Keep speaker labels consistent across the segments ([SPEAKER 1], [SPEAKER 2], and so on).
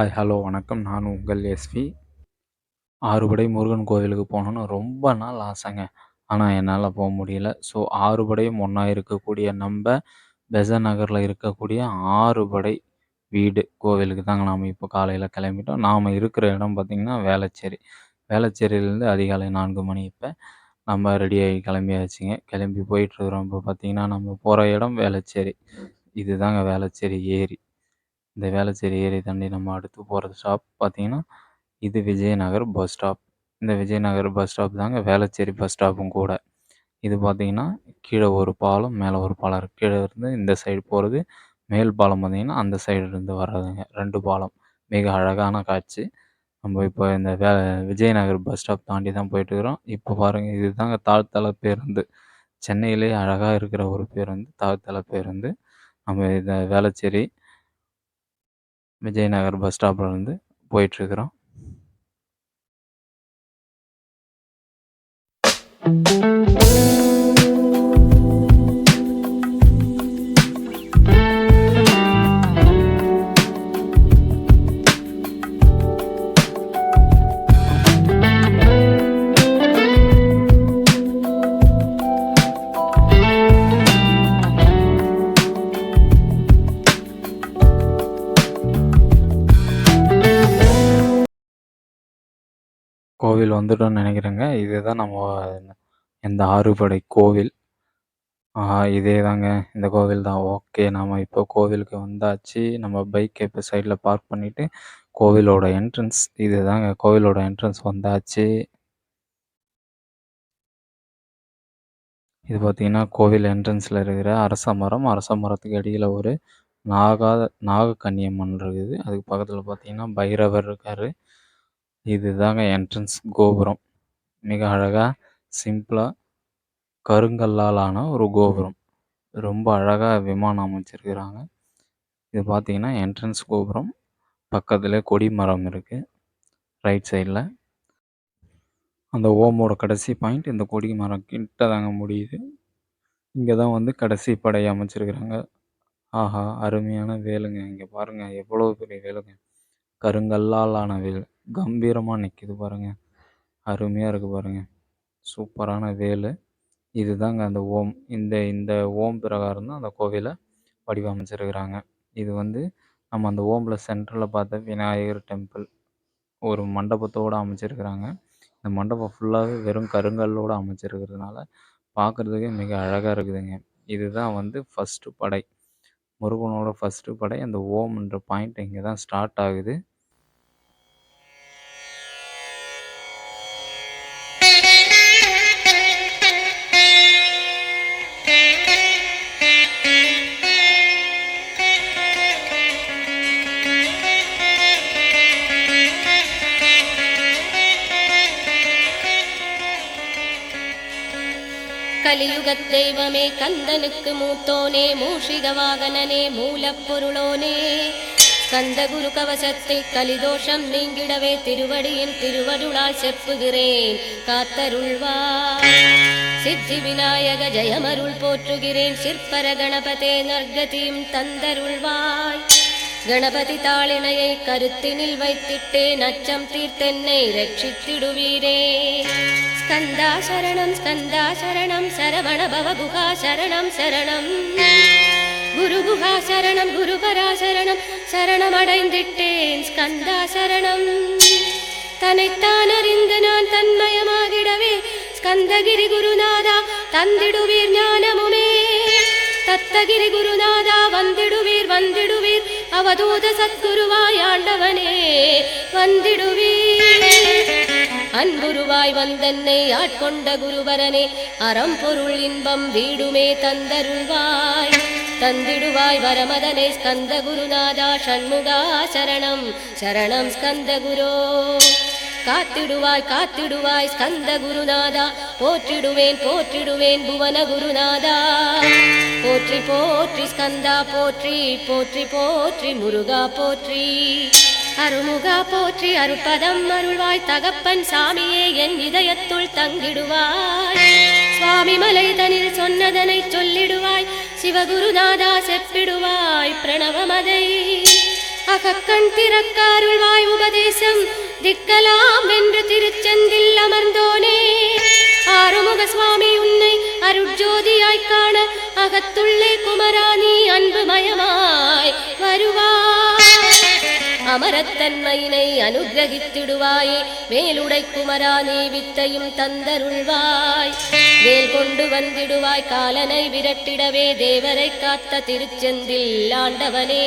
[SPEAKER 1] Hi hello வணக்கம். நான் உங்கள் எஸ்வி ஆறுபடை முருகன் கோவிலுக்கு போகணுன்னு ரொம்ப நாள் ஆசைங்க. ஆனால் என்னால் போக முடியல. ஸோ ஆறுபடையும் ஒன்றா இருக்கக்கூடிய நம்ம பெசன் நகரில் இருக்கக்கூடிய ஆறுபடை வீடு கோவிலுக்கு தாங்க நாம் இப்போ காலையில் கிளம்பிட்டோம். நாம் இருக்கிற இடம் பார்த்திங்கன்னா வேளச்சேரி. வேளச்சேரியிலேருந்து அதிகாலை நான்கு மணி இப்போ நம்ம ரெடியாகி கிளம்பியாச்சுங்க. கிளம்பி போயிட்டுருக்குறோம் இப்போ பார்த்திங்கன்னா நம்ம போகிற இடம் வேளச்சேரி. இதுதாங்க வேளச்சேரி ஏரி. இந்த வேளச்சேரி ஏரியை தாண்டி நம்ம அடுத்து போகிற ஸ்டாப் பார்த்தீங்கன்னா இது விஜயநகர் பஸ் ஸ்டாப் இந்த விஜயநகர் பஸ் ஸ்டாப் தாங்க வேளச்சேரி பஸ் ஸ்டாப்பும் கூட. இது பார்த்தீங்கன்னா கீழே ஒரு பாலம் மேலே ஒரு பாலம். இருக்குது கீழே இருந்து இந்த சைடு போகிறது மேல் பாலம் பார்த்தீங்கன்னா அந்த சைடு இருந்து வர்றதுங்க. ரெண்டு பாலம். மிக அழகான காட்சி. நம்ம இப்போ இந்த வே விஜயநகர் பஸ் ஸ்டாப் தாண்டி தான் போயிட்டுருக்குறோம் இப்போ பாருங்கள் இது தாங்க தாழ்த்தள பேருந்து. சென்னையிலே அழகாக இருக்கிற ஒரு பேருந்து தாழ்த்தள பேருந்து. நம்ம இந்த வேளச்சேரி விஜயநகர் பஸ் ஸ்டாப்லேருந்து போயிட்டுருக்குறோம். கோவில் வந்துட்டோம்னு நினைக்கிறேங்க. இதுதான் நம்ம இந்த ஆறுபடை கோவில். இதே தாங்க இந்த கோவில் தான். ஓகே நம்ம இப்போ கோவிலுக்கு வந்தாச்சு. நம்ம பைக்கை இப்போ சைடில் பார்க் பண்ணிவிட்டு கோவிலோட என்ட்ரன்ஸ் இது தாங்க கோவிலோட என்ட்ரன்ஸ் வந்தாச்சு. இது பார்த்திங்கன்னா கோவில் என்ட்ரன்ஸில் இருக்கிற அரச மரம். அரச மரத்துக்கு அடியில் ஒரு நாகா நாகக்கன்னியம்மன் இருக்குது. அதுக்கு பக்கத்தில் பார்த்திங்கன்னா பைரவர் இருக்கார். இதுதாங்க என்ட்ரன்ஸ் கோபுரம். மிக அழகாக சிம்பிளாக கருங்கல்லால் ஆன ஒரு கோபுரம். ரொம்ப அழகாக விமானம் அமைச்சிருக்கிறாங்க. இது பாத்தீங்கன்னா என்ட்ரன்ஸ் கோபுரம். பக்கத்தில் கொடி மரம் இருக்குது ரைட் சைடில் அந்த ஓமோட கடைசி பாயிண்ட் இந்த கொடி மரம் கிட்ட தாங்க முடியுது. இங்கே தான் வந்து கடைசி படை அமைச்சிருக்கிறாங்க. ஆஹா அருமையான வேலுங்க. இங்கே பாருங்கள் எவ்வளோ பெரிய வேலுங்க. கருங்கல்லால் ஆன வேல். கம்பீரமாக நிற்கிது பாருங்கள் அருமையாக இருக்குது பாருங்கள் சூப்பரான வேல். இதுதாங்க அந்த ஓம். இந்த இந்த ஓம் பிரகாரம் தான் அந்த கோவிலை வடிவமைச்சிருக்கிறாங்க. இது வந்து நம்ம அந்த ஓமில் சென்டரில் பார்த்த விநாயகர் டெம்பிள் ஒரு மண்டபத்தோடு அமைச்சிருக்கிறாங்க. இந்த மண்டபம் ஃபுல்லாகவே வெறும் கருங்கல்லோடு அமைச்சிருக்கிறதுனால பார்க்குறதுக்கே மிக அழகாக இருக்குதுங்க. இதுதான் வந்து ஃபஸ்ட்டு படை. முருகனோட ஃபஸ்ட்டு படை. அந்த ஓம்ன்ற பாயிண்ட் இங்கே தான் ஸ்டார்ட் ஆகுது.
[SPEAKER 2] கலியுகத் தெய்வமே கந்தனுக்கு மூத்தோனே மூஷிக வாகனனே மூலப்பொருளோனே. கந்த குரு கவசத்தை கலிதோஷம் நீங்கிடவே திருவடியின் திருவருளால் செப்புகிறேன். காத்தருள்வா சித்தி விநாயக ஜெயமருள் போற்றுகிறேன். சிற்பர கணபதே நர்கதியும் தந்தருள்வாய். கணபதி தாளினையை கருத்தினில் வைத்திட்டேன் அச்சம் தீர்த்தென்னை ரட்சித்திடுவீரே. ஸ்கந்தா சரணம் ஸ்கந்தா சரணம் சரவண பவ குஹா சரணம். சரணம் குரு குஹா சரணம் குருபரா சரணம் சரணமடைந்திட்டேன் ஸ்கந்தா சரணம் தன்னைத்தான் அறிந்து நான் தன்மயமாகிடவே ஸ்கந்தகிரி குருநாதா தந்திடுவீர் ஞானமுமே. தத்தகிரி குருநாதா வந்திடுவீர் வந்திடுவீர் அவதூத சத்குருவாய் ஆண்டவனே வந்திடுவீர். அன்புருவாய் வந்தன்னை ஆட்கொண்ட குருவரனே அறம் பொருள் இன்பம் வீடுமே தந்தருள்வாய். தந்திடுவாய் வரமதனே ஸ்கந்த குருநாதா ஷண்முகா சரணம் சரணம் ஸ்கந்த குரோ. காத்திடுவாய் காத்திடுவாய் ஸ்கந்த குருநாதா போற்றிடுவேன் போற்றிடுவேன் புவன குருநாதா. போற்றி போற்றி ஸ்கந்தா போற்றி போற்றி போற்றி முருகா போற்றி. அருமுகா போற்றி அருட்பதம் அருள்வாய் தகப்பன் சாமியே என் இதயத்துள் தங்கிடுவாய். சுவாமி மலை தனில் சொன்னதனை சொல்லிடுவாய் சிவகுருநாதா செப்பிடுவாய் பிரணவமதை. அகக்கண் திறக்க அருள்வாய் உபதேசம் திக்கலாம் என்று திருச்செந்தில் அமர்ந்தோனே. ஆறுமுக சுவாமி உன்னை அருட்ஜோதியாய் காண அகத்துள்ளே குமராணி அன்பு மயமாய் வருவாய் அமரத்தன்மையினை அனுகிரகித்திடுவாயே மேலுடை குமராணி வித்தையும் தந்தருள்வாய். வேல் கொண்டு வந்திடுவாய் காலனை விரட்டிடவே தேவரை காத்த திருச்செந்தில் ஆண்டவனே.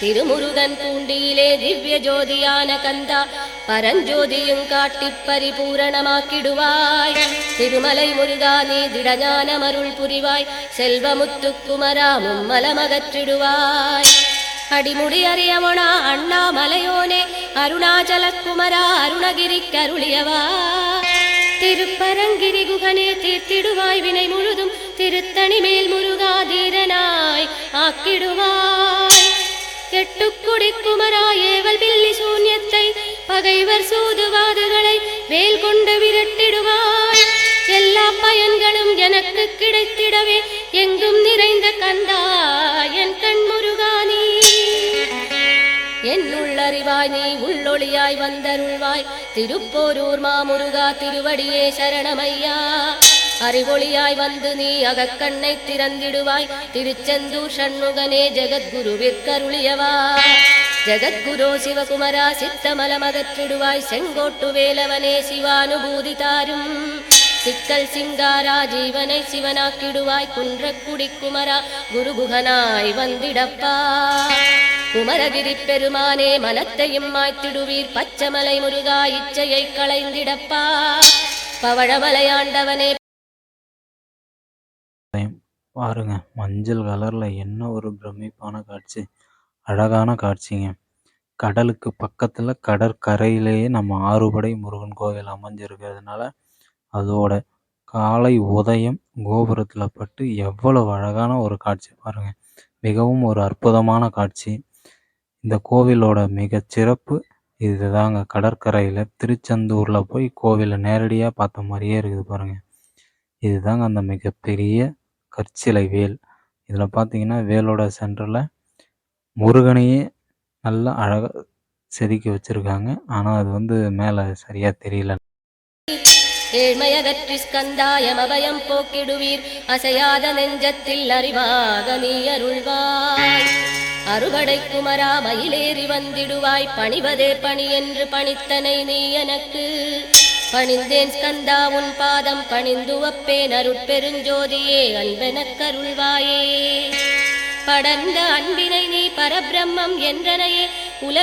[SPEAKER 2] திருமுருகன் பூண்டியிலே திவ்ய ஜோதியான கந்தா பரஞ்சோதியும் காட்டி பரிபூரணமாக்கிடுவாய். திருமலை முருகா நீ திடஞான மருள் புரிவாய் செல்வமுத்துக்குமரா மலமகற்றிடுவாய். அடிமுடி அறியவனா அண்ணாமலையோனே. அருணாச்சல குமரா அருணகிரி கருளியவா. திருப்பரங்கிரி குகனே தீர்த்திடுவாய். வினை முழுதும் திருத்தணி மேல் முருகாதீரனாய் ஆக்கிடுவாய். எட்டுக்குடி குமராயேவல் பில்லி சூன்யத்தை பகைவர் சூதுவாதுகளை வேல் கொண்டு விரட்டிடுவாய். எல்லா பயன்களும் எனக்கு கிடைத்திடவே எங்கும் நிறைந்த கந்தா என் கண்முருகானி என் உள்ளறிவாய் நீ உள்ளொளியாய் வந்தருள்வாய். திருப்போரூர் மாமுருகா திருவடியே சரணமையா. அறிவொளியாய் வந்து நீ அகக்கண்ணை திறந்திடுவாய். திருச்செந்தூர் சண்முகனே ஜெகத்குருவிற்கருளியவா ஜெகத்குரு சிவகுமரா சித்தமலமகற்றிடுவாய். செங்கோட்டு வேலவனே சிவானுபூதி தாரும். சிக்கல் சிங்காரா ஜீவனை சிவனாக்கிடுவாய். குன்றக்குடி குமரா குருகுகனாய் வந்திடப்பா. குமரகிரி பெருமானே மனத்தையும் மாய்த்திடுவீர். பச்சமலை முருகா இச்சையை களைந்திடப்பா. பவழமலையாண்டவனே
[SPEAKER 1] பாருங்க மஞ்சள் கலர்ல என்ன ஒரு பிரமிப்பான காட்சி அழகான காட்சிங்க. கடலுக்கு பக்கத்துல கடற்கரையிலேயே நம்ம ஆறுபடை முருகன் கோவில் அமைஞ்சிருக்கிறதுனால அதோட காலை உதயம் கோபுரத்துல பட்டு எவ்வளவு அழகான ஒரு காட்சி பாருங்க. மிகவும் ஒரு அற்புதமான காட்சி. இந்த கோவிலோட மிக சிறப்பு இதுதாங்க. கடற்கரையில் திருச்செந்தூரில் போய் கோவிலை நேரடியாக பார்த்த மாதிரியே இருக்குது பாருங்கள் இதுதாங்க அந்த மிகப்பெரிய கற்சிலை வேல் இதில் பார்த்தீங்கன்னா வேலோட சென்டரில் முருகனையே நல்லா அழகாக செதுக்கி வச்சுருக்காங்க. ஆனால் அது வந்து மேலே சரியாக தெரியல.
[SPEAKER 2] ஏழ்மையகற்றி ஸ்கந்தாயம் அபயம் போக்கிடுவீர். அசையாத நெஞ்சத்தில் அறிவாக நீ அருள்வாய். அறுபடை குமரா மயிலேறி வந்திடுவாய். பணிவதே பணி என்று பணித்தனை நீ எனக்கு. பணிந்தேன் ஸ்கந்தா உன் பாதம் பணிந்து வப்பேன் அருட்பெருஞ்சோதியே அன்பென கருள்வாயே. படர்ந்த அன்பினை நீ பரபிரம்மம் என்றனையே உலக